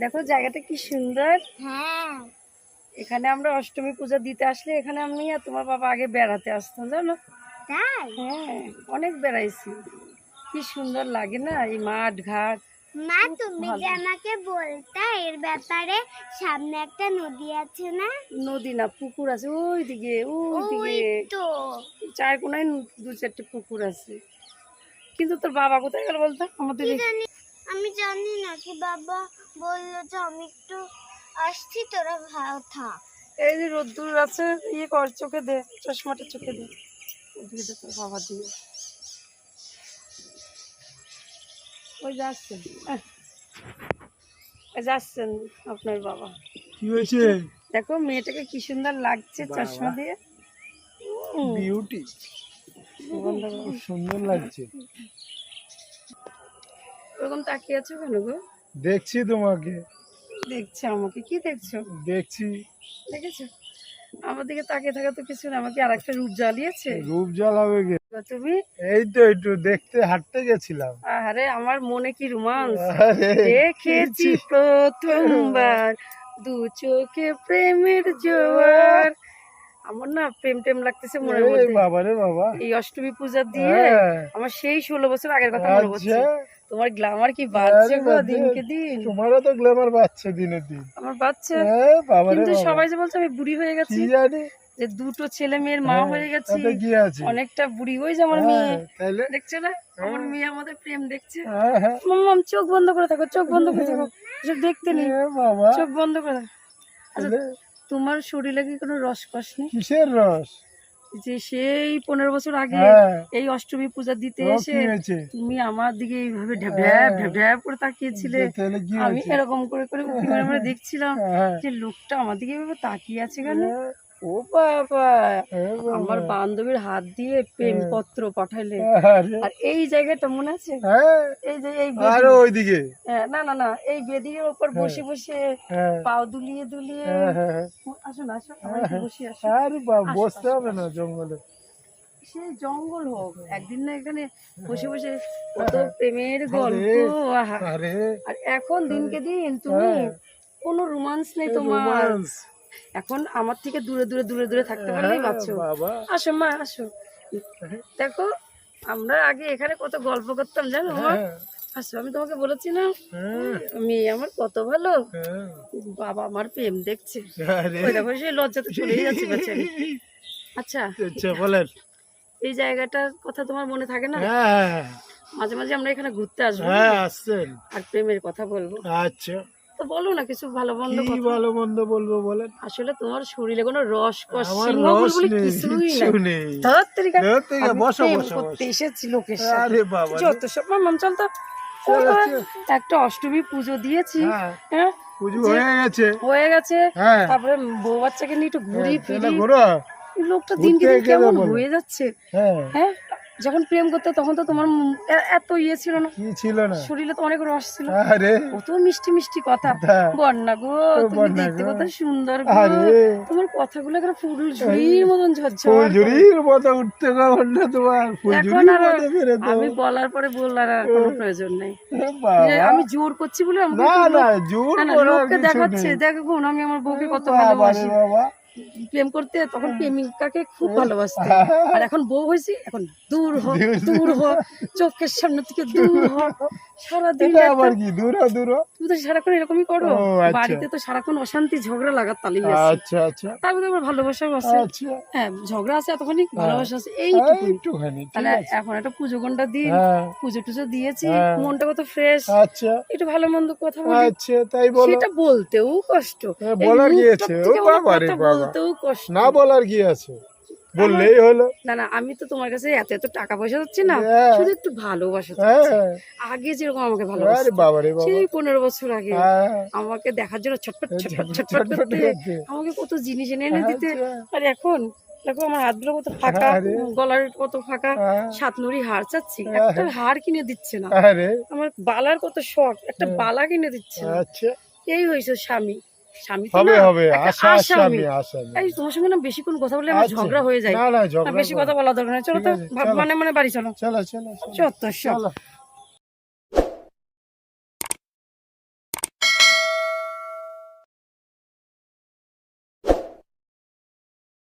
দেখো জায়গাটা কি সুন্দর। হ্যাঁ। এখানে আমরা অষ্টমী পূজা দিতে আসলে এখানে আমি আর তোমার বাবা আগে বেড়াতে আসতাম জানো? হ্যাঁ অনেক বেড়াইছি। কি সুন্দর লাগে না এই মাঠ ঘাট। মা তুমি যে আমাকে বলতা এর ব্যাপারে সামনে একটা নদী আছে না? নদী না পুকুর আছে ওই দিকে ওই দিকে। চার কোনায় দু চারটে পুকুর আছে। কিন্তু তোর বাবা কোথায় গেল বলতো? আমাদের আমি জানি না কি বাবা বলল যে আমি একটু আসছি তোরা ভালো থাক। এই যে রোদ্দুর আছে ইয়ে কর চোখে দে চশমাটা চোখে দে। ওদিকে দে তোর বাবা দিয়ে। ওই যাচ্ছেন যাচ্ছেন আপনার বাবা। কি হয়েছে? দেখো মেয়েটাকে কি সুন্দর লাগছে চশমা দিয়ে। বিউটি সুন্দর লাগছে। ওরকম তাকিয়ে আছো কেন গো? দেখছি তোমাকে। দেখছ আমাকে কি দেখছ? দেখছি। দেখেছ? আমার দিকে তাকিয়ে থাকা তো কিছু না আমাকে আর একটা রূপ জ্বালিয়েছে। রূপ জ্বালাবে গে তুমি? এই তো একটু দেখতে হাঁটতে গেছিলাম। আরে আমার মনে কি রোমান্স? আরে দেখেছি প্রথমবার দু চোখে প্রেমের জোয়ার। আমার না প্রেম টেম লাগতেছে এই মধ্যে। বাবা রে বাবা। এই অষ্টমী পূজা দিয়ে হ্যাঁ, আমার সেই ষোলো বছর আগের কথা মনে আচ্ছা। তোমার গ্লামার কি বাড়ছে গো দিনকে দিন? তোমারও তো গ্ল্যামার বাচ্চা দিনে দিন। আমার বাচ্চা। বাবা কিন্তু সবাই যে বলছে আমি বুড়ি হয়ে গেছি জানি? যে দুটো ছেলে মেয়ের মা হ্যাঁ, হয়ে গেছি অনেকটা বুড়ি হয়ে আমার মেয়ে। হ্যাঁ, দেখছ না? আমার মেয়ে আমাদের প্রেম দেখছে। হ্যাঁ, হ্যাঁ। মাম চোখ বন্ধ করে থাকো চোখ বন্ধ করে থাকো। দেখতে নেই। চোখ বন্ধ করে থাকো। তোমার শরীরে কি কোনো রসকস নেই কিসের রস? যে সেই পনেরো বছর আগে হ্যাঁ। এই অষ্টমী পূজা দিতে এসে তুমি আমার দিকে এইভাবে ঢ্যাপ। ঢ্যাপ ঢ্যাপ করে তাকিয়েছিলে। আমি এরকম করে করে উঁকি মেরে মেরে দেখছিলাম হ্যাঁ। যে লোকটা আমার দিকে এভাবে তাকিয়ে আছে কেন? হ্যাঁ, ও বাবা আমার বান্ধবীর হাত দিয়ে হ্যাঁ। পাঠাইলে। আর। এই জায়গাটা মনে আছে? হ্যাঁ। এই যে এই আর ওইদিকে। হ্যাঁ, না না না এই বেদির বসে বসে পাও দুলিয়ে দুলিয়ে। আসুন আসুন বসে আসুন। আরে বাবা বসতে হবে না জঙ্গলে। সেই জঙ্গল হোক একদিন না এখানে বসে বসে কত প্রেমের গল্প আর। এখন দিনকে দিন তুমি। কোনো রোমান্স নেই তোমার। এখন আমার থেকে দূরে দূরে দূরে দূরে থাকতে পারলেই বাঁচো। আসো মা আসো। দেখো আমরা আগে এখানে কত গল্প করতাম জানো মা? হ্যাঁ, আসো আমি তোমাকে বলেছি না? হ্যাঁ, মেয়ে আমার কত ভালো। হ্যাঁ। বাবা আমার প্রেম দেখছে। দেখো সেই লজ্জাতে চলেই যাচ্ছে বাচ্চারি আচ্ছা। আচ্ছা বলেন। এই জায়গাটার কথা তোমার মনে থাকে না? হ্যাঁ। মাঝে মাঝে আমরা এখানে ঘুরতে আসব। হ্যাঁ আর প্রেমের কথা বলব। আচ্ছা। তো বলো না কিছু ভালো মন্দ কি ভালো মন্দ বলব বলেন? আসলে তোমার শরীরে কোনো রস কস আমার সিংহ রস বলে নেই কিছুই নেই। ধর তেরিকা, ধর তেরিকা, আমি বসো, বসো, করতে এসেছি লোকের সাথে। আরে বাবা যত সব মাম চল তো। চলো, চল তো। চলো। একটা অষ্টমী পুজো দিয়েছি হ্যাঁ। হ্যাঁ? পুজো হয়ে গেছে। হয়ে গেছে। তারপরে বউ বাচ্চাকে নিয়ে একটু ঘুরি হ্যাঁ, তাহলে ফিরি লোকটা দিনকে দিন কেমন হয়ে যাচ্ছে। হ্যাঁ? যখন প্রেম করতে তখন তো তোমার এত ইয়ে ছিল না। কি ছিল না? শরীরে তো অনেক রস ছিল। আরে। কত মিষ্টি মিষ্টি কথা। বন্যা গো তুমি দেখতে গো। কত সুন্দর গো। তোমার কথাগুলো এখন ফুল ঝুড়ির মতন ঝরঝর ফুলঝুরির মতো উঠতে পারবেন না তোমার। ফুলঝুরির আর মতো বেরো তো। আমি বলার পরে বলার আর কোনো প্রয়োজন নেই। যে আমি জোর করছি বলে আমাকে না না জোর না, লোককে দেখাচ্ছে দেখো আমি আমার বউকে কত ভালোবাসি। বাবা। প্রেম করতে তখন প্রেমিকাকে খুব ভালোবাসতে। আর এখন বউ হয়েছি এখন দূর হ দূর হ। চোখের সামনে থেকে দূর হ। সারাদিন আবার কি দূর দূর তুমি তো সারাক্ষণ এরকমই করো। আচ্ছা। বাড়িতে তো সারাক্ষণ অশান্তি ঝগড়া লাগার তালেই আছে। আচ্ছা আচ্ছা। তার মধ্যে আবার ভালোবাসাও আছে। হ্যাঁ ঝগড়া আছে এতখানি ভালোবাসা আছে এইটুকু তাহলে এখন একটা পুজো ঘণ্টা দিন হ্যাঁ। পুজো টুজো দিয়েছি হ্যাঁ। মনটা কত ফ্রেশ আচ্ছা। একটু ভালো মন্দ কথা বলি। আচ্ছা তাই বলো। সেটা বলতেও কষ্ট। হ্যাঁ, বলার? ও বাবা রে বাবা। বলতেও কষ্ট। না বলার কি আছে? বললেই হলো। না না আমি তো তোমার কাছে এত এত টাকা পয়সা হচ্ছে না হ্যাঁ। শুধু একটু ভালোবাসা হ্যাঁ। আগে যেরকম আমাকে বাবা। সেই পনেরো বছর আগে হ্যাঁ। আমাকে দেখার জন্য ছটপট ছটপট ছটপট করতে। আমাকে কত জিনিস এনে এনে দিতে। আচ্ছা। আর এখন দেখো আমার হাতগুলো কত ফাঁকা গলার কত ফাঁকা। সাত নুড়ি হার চাচ্ছি। একটা হার কিনে দিচ্ছে না। আমার বালার কত শখ একটা বালা কিনে দিচ্ছে আচ্ছা। এই হয়েছে স্বামী। স্বামী হবে হবে আশা আসামি। আসামি আসামি এই তোমার সঙ্গে না কথা বলে আমার আচ্ছা। ঝগড়া হয়ে যায়। না না ঝগড়া বেশি কথা বলা দরকার নেই। চলো তো। মানে মানে বাড়ি চলো। চলো চলো চলো। চলো।